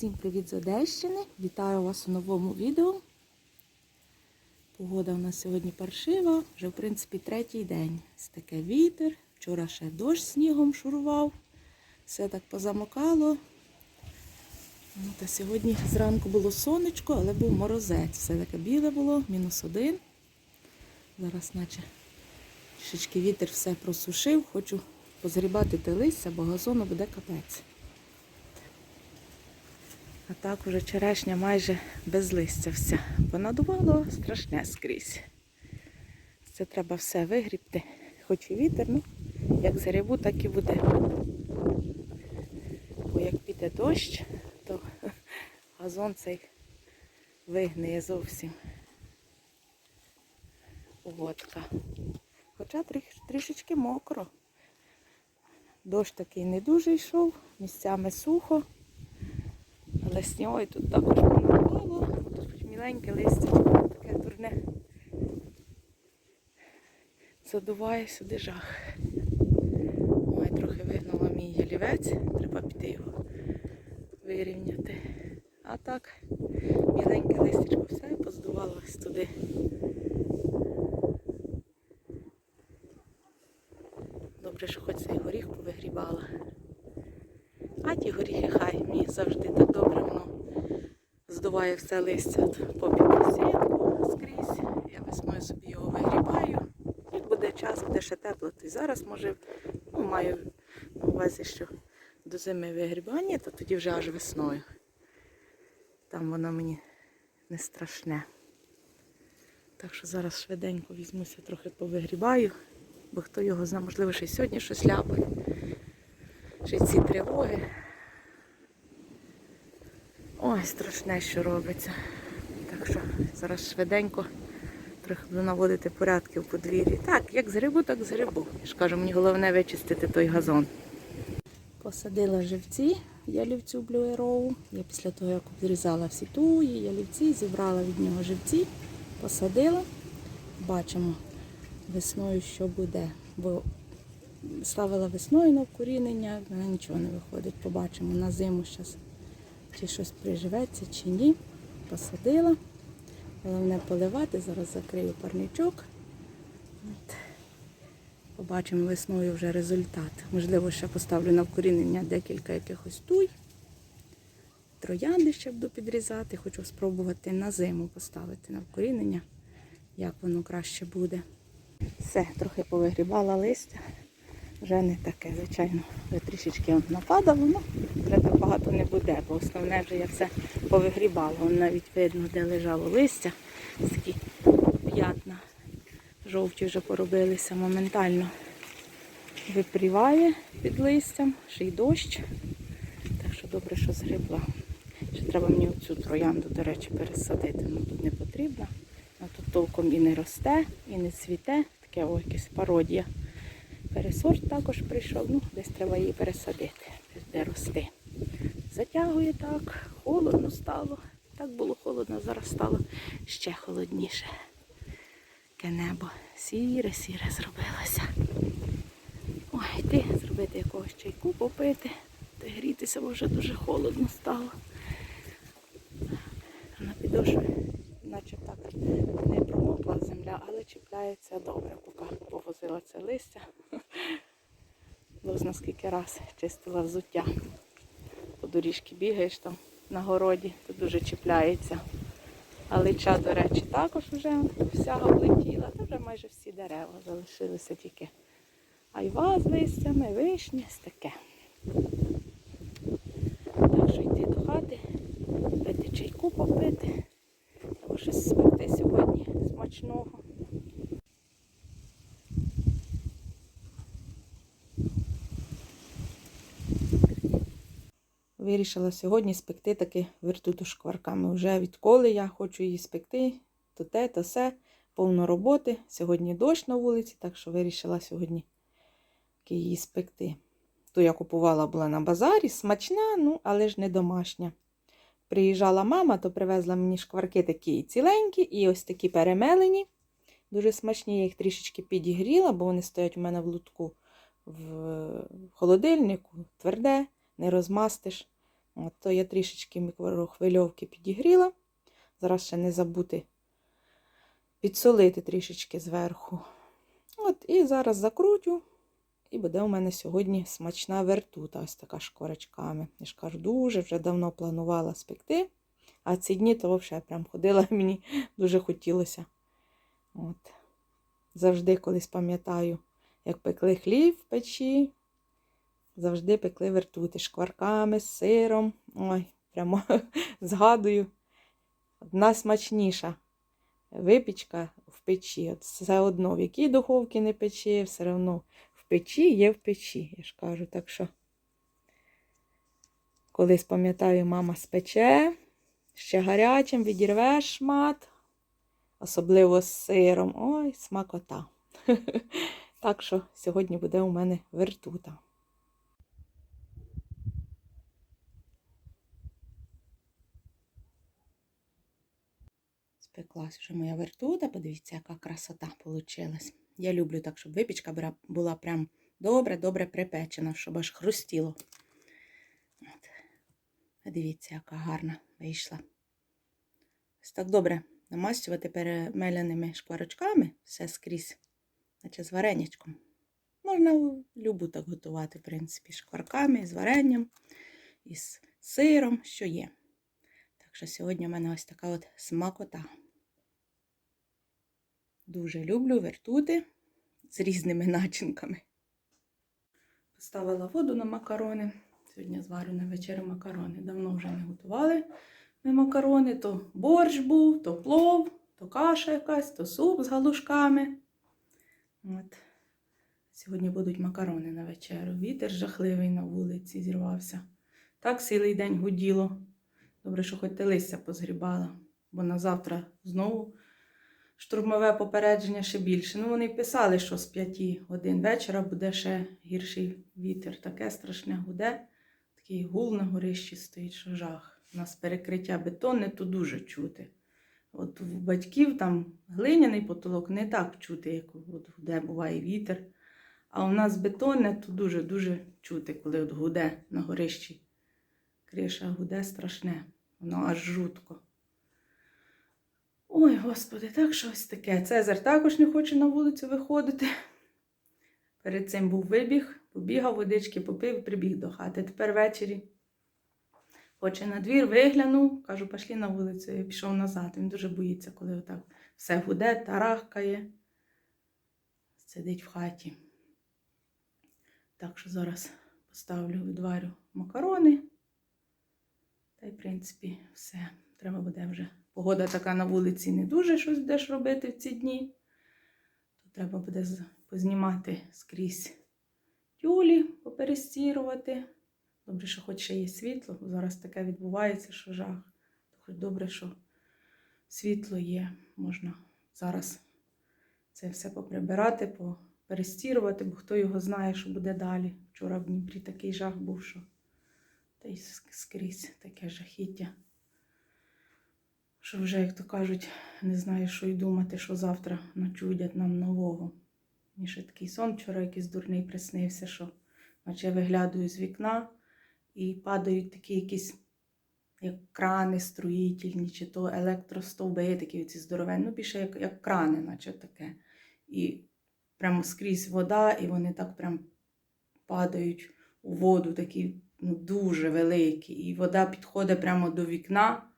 Всім привіт з Одещини! Вітаю вас у новому відео. Погода у нас сьогодні паршива, вже в принципі третій день. Ось таке вітер. Вчора ще дощ снігом шурував. Все так позамокало. Ну, та сьогодні зранку було сонечко, але був морозець. Все таке біле було, мінус один. Зараз, наче трішечки вітер все просушив. Хочу позгрібати те листя, бо газону буде капець. А так уже черешня майже без листя вся. Понадувало страшне скрізь. Це треба все вигрібти. Хоч і вітер, ну, як зарябу, так і буде. Бо як піде дощ, то газон цей вигниє зовсім. Погодка. Хоча трі- трішечки мокро. Дощ такий не дуже йшов, місцями сухо. Але снігою тут також понапало. Тут хоч міленьке листя, таке дурне. Задуває сюди жах. Ой, трохи вигнала мій ялівець, треба піти його вирівняти. А так, міленьке листячко все поздувалось туди. Добре, що хоч цей горіх повигрібала. А ті горіхи хай мені завжди так добре воно здуває все листя попід сітку скрізь. Я весною собі його вигрібаю. Як буде час, буде ще тепло, то й зараз може, ну, маю на увазі, що до зими вигрібання, то тоді вже аж весною. Там воно мені не страшне. Так що зараз швиденько візьмуся, трохи повигрібаю, бо хто його знає, можливо, ще й сьогодні щось ляпає. Ще ці тривоги. Ой, страшне, що робиться. Так що зараз швиденько трохи буду наводити порядки в подвір'ї. Так, як згребу, так згребу. Я ж кажу, мені головне вичистити той газон. Посадила живці ялівцю Arrow. Я після того, як обрізала всі туї, ялівці, зібрала від нього живці, посадила. Бачимо весною, що буде. Бо ставила весною на вкорінення, мене нічого не виходить. Побачимо на зиму зараз, чи щось приживеться, чи ні. Посадила. Головне поливати, зараз закрию парничок. От. Побачимо весною вже результат. Можливо, ще поставлю на вкорінення декілька якихось туй. Троянди ще буду підрізати. Хочу спробувати на зиму поставити на вкорінення, як воно краще буде. Все, трохи повигрібала листя. Вже не таке, звичайно, вже трішечки нападало, ну вже так багато не буде, бо основне вже я все повигрібала. Вон навіть видно, де лежало листя. Такі п'ятна. Жовті вже поробилися моментально. Випріває під листям, ще й дощ. Так що добре, що згребла. Ще треба мені оцю троянду, до речі, пересадити. Ну, тут не потрібно. А тут толком і не росте, і не цвіте. Таке о, якась пародія. Пересорт також прийшов, ну, десь треба її пересадити, де рости. Затягує так, холодно стало. Так було холодно, зараз стало ще холодніше. Таке небо сіре-сіре зробилося. Ой, йти зробити якогось чайку попити, та грітися, бо вже дуже холодно стало. На підошві, наче так не земля, але чіпляється добре, поки повозила це листя. Бо зна скільки раз чистила взуття. По доріжки бігаєш там на городі, то дуже чіпляється. А лича, до речі, також вже вся облетіла, та вже майже всі дерева залишилися тільки. Айва з листями, вишні, ось таке. Так що йти до хати, пити чайку попити, або щось спекти сьогодні смачного. Вирішила сьогодні спекти таки вертуту шкварками. Вже відколи я хочу її спекти, то те, то все, повно роботи. Сьогодні дощ на вулиці, так що вирішила сьогодні її спекти. Ту я купувала була на базарі, смачна, ну, але ж не домашня. Приїжджала мама, то привезла мені шкварки такі ціленькі і ось такі перемелені. Дуже смачні, я їх трішечки підігріла, бо вони стоять у мене в лутку в холодильнику, тверде, не розмастиш. От, то я трішечки мікрохвильовки підігріла. Зараз ще не забути підсолити трішечки зверху. От, і зараз закрутю. І буде у мене сьогодні смачна вертута, ось така шкорочками. Я ж кажу, дуже вже давно планувала спекти. А ці дні то взагалі прям ходила, мені дуже хотілося. От. Завжди колись пам'ятаю, як пекли хліб в печі, завжди пекли вертути шкварками, з сиром. Ой, прямо згадую. Одна смачніша випічка в печі. От все одно, в якій духовці не печі, все одно печі є в печі, я ж кажу. Так що, колись пам'ятаю, мама спече, ще гарячим відірвеш шмат, особливо з сиром. Ой, смакота. Так що сьогодні буде у мене вертута. Спеклась вже моя вертута, подивіться, яка красота вийшла. Я люблю так, щоб випічка була прям добре-добре припечена, щоб аж хрустіло. От. Подивіться, яка гарна вийшла. Ось так добре намастювати перемеляними шкварочками все скрізь, наче з варенячком. Можна любу так готувати, в принципі, шкварками, з варенням, із сиром, що є. Так що сьогодні у мене ось така от смакота. Дуже люблю вертути з різними начинками. Поставила воду на макарони. Сьогодні зварю на вечерю макарони. Давно вже не готували ми макарони. То борщ був, то плов, то каша якась, то суп з галушками. От. Сьогодні будуть макарони на вечерю. Вітер жахливий на вулиці зірвався. Так цілий день гуділо. Добре, що хоч те листя позгрібала, бо на завтра знову штурмове попередження ще більше. Ну, вони писали, що з 5 годин вечора буде ще гірший вітер. Таке страшне гуде. Такий гул на горищі стоїть, що жах. У нас перекриття бетонне, то дуже чути. От у батьків там глиняний потолок не так чути, як от гуде буває вітер. А у нас бетонне, то дуже-дуже чути, коли от гуде на горищі. Криша гуде страшне, воно аж жутко. Ой, господи, так щось таке. Цезар також не хоче на вулицю виходити. Перед цим був вибіг, побігав, водички попив, прибіг до хати. Тепер ввечері хоче на двір, виглянув, кажу, пішли на вулицю і пішов назад. Він дуже боїться, коли отак все гуде, тарахкає, сидить в хаті. Так що зараз поставлю, відварю макарони. Та й, в принципі, все. Треба буде вже. Погода така на вулиці не дуже щось будеш робити в ці дні. То треба буде познімати скрізь тюлі, поперестірувати. Добре, що хоч ще є світло, бо зараз таке відбувається, що жах. То хоч добре, що світло є. Можна зараз це все поприбирати, поперестірувати, бо хто його знає, що буде далі. Вчора в Дніпрі такий жах був, що та й скрізь таке жахіття. Що вже, як то кажуть, не знаю, що й думати, що завтра начудять нам нового. Мені ще такий сон вчора якийсь дурний приснився, що наче я виглядаю з вікна і падають такі якісь як крани строїтельні, чи то електростовби, такі ці здоровенні, ну більше як, як крани, наче таке. І прямо скрізь вода, і вони так прям падають у воду, такі ну, дуже великі. І вода підходить прямо до вікна,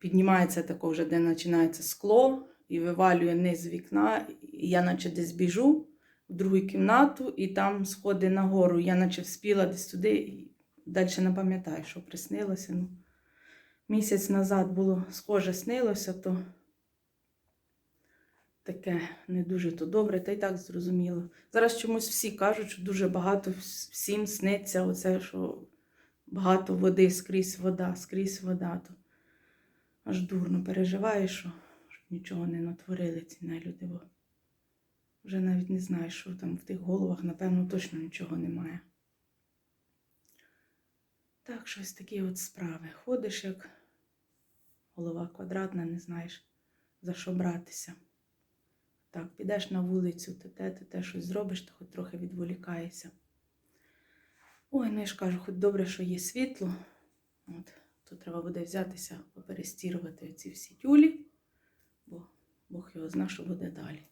піднімається тако вже, де починається скло, і вивалює низ вікна. І я наче десь біжу в другу кімнату, і там сходи нагору. Я наче вспіла десь туди, і далі не пам'ятаю, що приснилося. Ну, місяць назад було схоже снилося, то таке не дуже то добре, та й так зрозуміло. Зараз чомусь всі кажуть, що дуже багато всім сниться оце, що багато води, скрізь вода, скрізь вода. То аж дурно переживаєш, що, нічого не натворили ці нелюди. Бо вже навіть не знаю, що там в тих головах, напевно, точно нічого немає. Так, щось такі от справи. Ходиш, як голова квадратна, не знаєш, за що братися. Так, підеш на вулицю, то те, то те щось зробиш, то хоч трохи відволікаєшся. Ой, ну я ж кажу, хоч добре, що є світло, От. Тут треба буде взятися, поперестірувати ці всі тюлі, бо Бог його зна, що буде далі.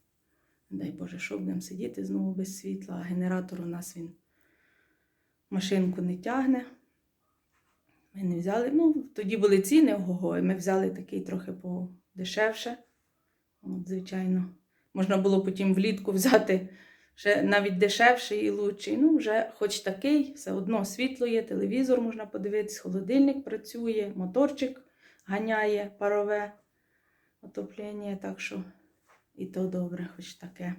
Дай Боже, що будемо сидіти знову без світла, а генератор у нас він машинку не тягне. Ми не взяли. Ну, тоді були ціни ого, і ми взяли такий трохи подешевше. От, звичайно. Можна було потім влітку взяти ще навіть дешевший і лучший. Ну, вже хоч такий, все одно світло є, телевізор можна подивитись, холодильник працює, моторчик ганяє парове отоплення, так що і то добре, хоч таке.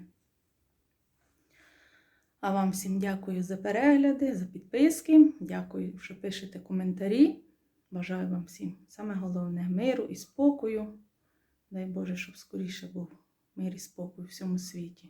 А вам всім дякую за перегляди, за підписки. Дякую, що пишете коментарі. Бажаю вам всім саме головне миру і спокою. Дай Боже, щоб скоріше був мир і спокій у всьому світі.